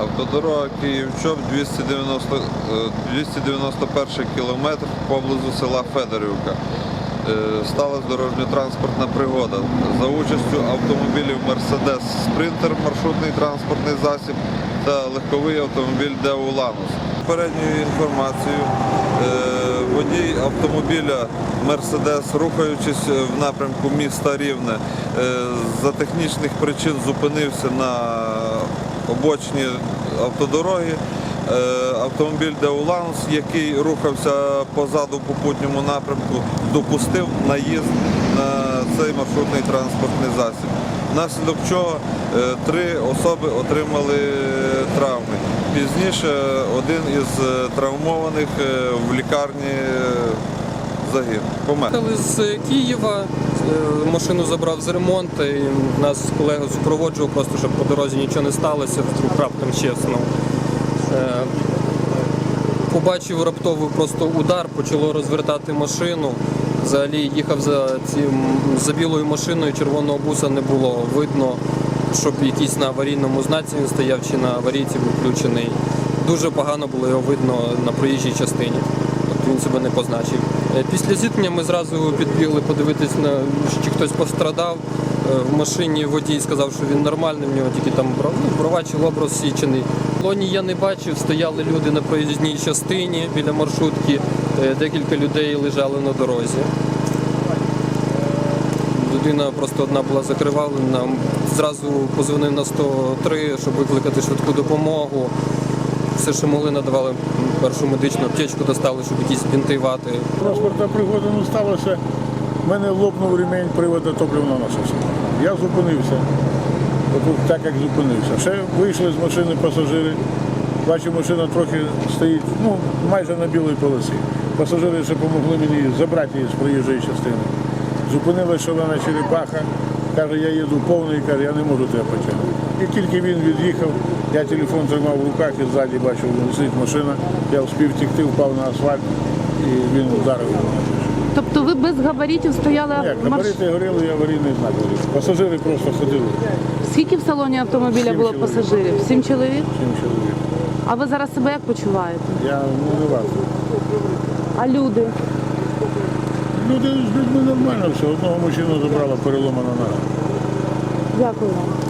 Автодорога Київ-Чоп 290, е, 291 кілометр поблизу села Федорівка. Е, Сталася дорожньо-транспортна пригода. За участю автомобілів Мерседес Спринтер, маршрутний транспортний засіб та легковий автомобіль Деу Ланус. Попередньою інформацією, е, водій автомобіля Мерседес, рухаючись в напрямку міста Рівне, за технічних причин зупинився на обочині автодороги. Е, Автомобіль Деуланс, який рухався позаду в попутньому напрямку, допустив наїзд на цей маршрутний транспортний засіб. Внаслідок чого е, три особи отримали травми. Пізніше один із е, травмованих в лікарні загинув. Помер. З Києва, машину забрав з ремонту, і нас колега супроводжував просто, щоб по дорозі нічого не сталося, вдруг раптом чесно. Побачив раптовий просто удар, почало розвертати машину. Взагалі їхав за цим за білою машиною, червоного буса не було видно, щоб якийсь на аварійному знаці він стояв чи на аварійці був включений. Дуже погано було його видно на проїжджій частині. Він себе не позначив. Е, Після зіткнення ми зразу підбігли подивитись, на чи хтось пострадав. Е, В машині водій сказав, що він нормальний, в нього тільки там бров- ну, розсічений. В колоні я не бачив, стояли люди на проїзній частині біля маршрутки, Е, декілька людей лежали на дорозі. Людина просто одна була закривавлена. Зразу позвонив на 103, щоб викликати швидку допомогу. Все, що могли, надавали першу медичну аптечку, достали, щоб якісь бінти вати. Транспортна пригода не сталася. У мене лопнув ремінь привода топливного насосу. Я зупинився. Так як зупинився. Ще вийшли з машини пасажири. Бачу, машина трохи стоїть, ну, майже на білій полосі. Пасажири ще допомогли мені забрати її з проїжджої частини. Зупинилася шалена черепаха. Каже, я їду повний, каже, я не можу тебе потягнути. І тільки він від'їхав, я телефон тримав в руках і ззаді бачив, летить машина. Я встиг втекти, впав на асфальт і він ударив. Тобто ви без габаритів стояли марш... габарити горіли і аварійний знак горів. Пасажири просто ходили. Скільки в салоні автомобіля Сім було чоловік. пасажирів? Сім чоловік? Сім чоловік. А ви зараз себе як почуваєте? Я ну, не важко. А люди? Люди з людьми нормально все. Одного мужчину забрала переломана нога. Дякую вам.